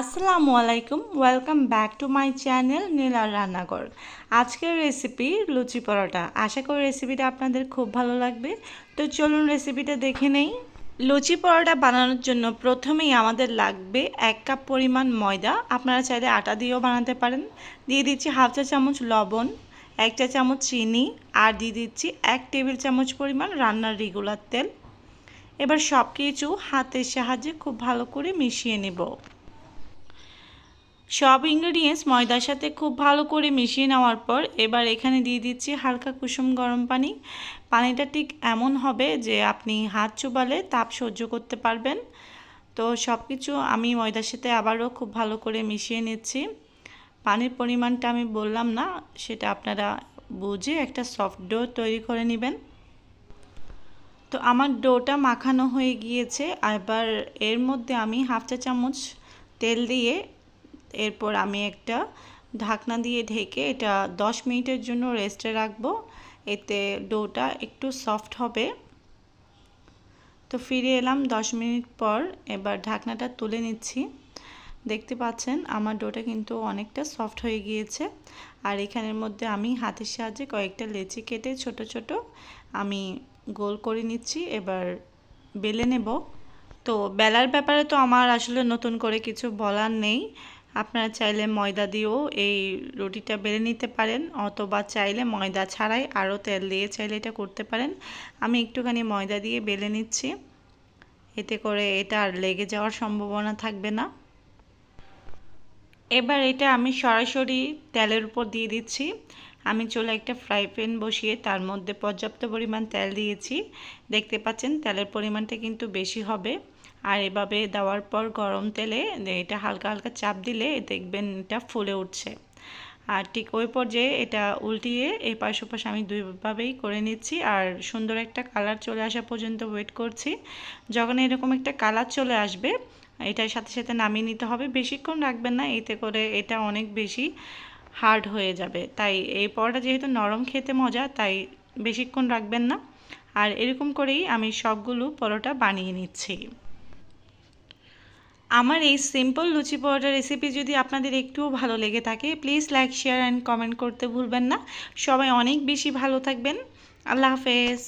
আসসালামু আলাইকুম welcome back to my channel নীলার রান্নাঘর আজকের রেসিপি লুচি পরোটা। আশা করি রেসিপিটা আপনাদের খুব ভালো লাগবে। তো চলুন রেসিপিটা দেখে নেই। লুচি পরোটা বানানোর জন্য প্রথমেই আমাদের লাগবে এক কাপ পরিমাণ ময়দা। আপনারা চাইলে আটা দিয়েও বানাতে পারেন। দিয়ে দিচ্ছি হাফ চা চামচ লবণ, এক চা চামচ চিনি, আর দিয়ে দিচ্ছি এক টেবিল চামচ পরিমাণ রান্নার রেগুলার তেল। এবার সব কিছু হাতের সাহায্যে খুব ভালো করে মিশিয়ে নেব। সব ইনগ্রেডিয়েন্টস ময়দার সাথে খুব ভালো করে মিশিয়ে নেওয়ার পর এবার এখানে দিয়ে দিচ্ছি হালকা কুসুম গরম পানি। পানিটা ঠিক এমন হবে যে আপনি হাত চুবালে তাপ সহ্য করতে পারবেন। তো সব কিছু আমি ময়দার সাথে আবারও খুব ভালো করে মিশিয়ে নিচ্ছি। পানির পরিমাণটা আমি বললাম না, সেটা আপনারা বুঝে একটা সফট ডো তৈরি করে নেবেন। তো আমার ডোটা মাখানো হয়ে গিয়েছে। এবার এর মধ্যে আমি হাফ চা চামচ তেল দিয়ে এরপর আমি একটা ঢাকনা দিয়ে ঢেকে এটা দশ মিনিটের জন্য রেস্টে রাখব। এতে ডোটা একটু সফট হবে। তো ফিরে এলাম দশ মিনিট পর। এবার ঢাকনাটা তুলে নিচ্ছি। দেখতে পাচ্ছেন, আমার ডোটা কিন্তু অনেকটা সফট হয়ে গিয়েছে। আর এখানের মধ্যে আমি হাতের সাহায্যে কয়েকটা লেচি কেটে ছোট ছোট আমি গোল করে নিচ্ছি। এবার বেলে নেব। তো বেলার ব্যাপারে তো আমার আসলে নতুন করে কিছু বলার নেই। আপনারা চাইলে ময়দা দিয়েও এই রুটিটা বেলে নিতে পারেন, অথবা চাইলে ময়দা ছাড়াই আরও তেল দিয়ে চাইলে এটা করতে পারেন। আমি একটুখানি ময়দা দিয়ে বেলে নিচ্ছি। এতে করে এটা আর লেগে যাওয়ার সম্ভাবনা থাকবে না। এবার এটা আমি সরাসরি তেলের উপর দিয়ে দিচ্ছি। আমি চলে একটা ফ্রাই প্যান বসিয়ে তার মধ্যে পর্যাপ্ত পরিমাণ তেল দিয়েছি। দেখতে পাচ্ছেন তেলের পরিমাণটা কিন্তু বেশি হবে। আর এভাবে দেওয়ার পর গরম তেলে এটা হালকা হালকা চাপ দিলে দেখবেন এটা ফুলে উঠছে। আর ঠিক ওই পর্যায়ে এটা উল্টিয়ে এই পাশ ওপাশ আমি দুইভাবেই করে নিচ্ছি আর সুন্দর একটা কালার চলে আসা পর্যন্ত ওয়েট করছি। যখন এরকম একটা কালার চলে আসবে, এটার সাথে সাথে নামিয়ে নিতে হবে। বেশিক্ষণ রাখবেন না, এতে করে এটা অনেক বেশি হার্ড হয়ে যাবে। তাই এই পরোটা যেহেতু নরম খেতে মজা, তাই বেশিক্ষণ রাখবেন না। আর এরকম করেই আমি সবগুলো পরোটা বানিয়ে নিচ্ছি। আমার এই সিম্পল লুচি পরোটা রেসিপি যদি আপনাদের একটুও ভালো লেগে থাকে please like share and comment করতে ভুলবেন না। সবাই অনেক বেশি ভালো থাকবেন। আল্লাহ হাফেজ।